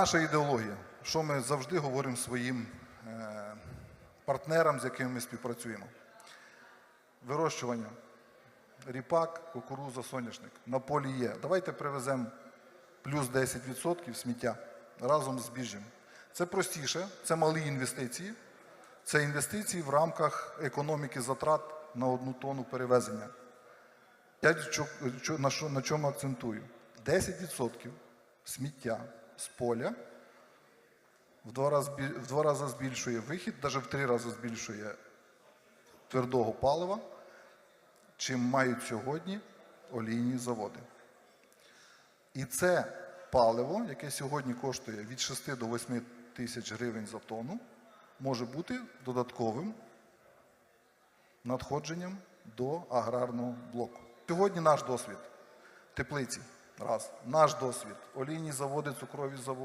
наша ідеологія, що ми завжди говоримо своїм е, партнерам, з якими ми співпрацюємо. Вирощування. Ріпак, кукуруза, соняшник. На полі є. Давайте привеземо плюс 10% сміття разом з збіжжям. Це простіше, це малі інвестиції. Це інвестиції в рамках економіки затрат на одну тонну перевезення. Я на чому акцентую? 10% сміття з поля в два, рази, в два рази збільшує вихід, навіть в три рази збільшує твердого палива, чим мають сьогодні олійні заводи. І це паливо, яке сьогодні коштує від 6 до 8 тисяч гривень за тонну, може бути додатковим надходженням до аграрного блоку. Сьогодні наш досвід теплиці. Раз. Наш досвід. Олійні заводи, цукрові заводи.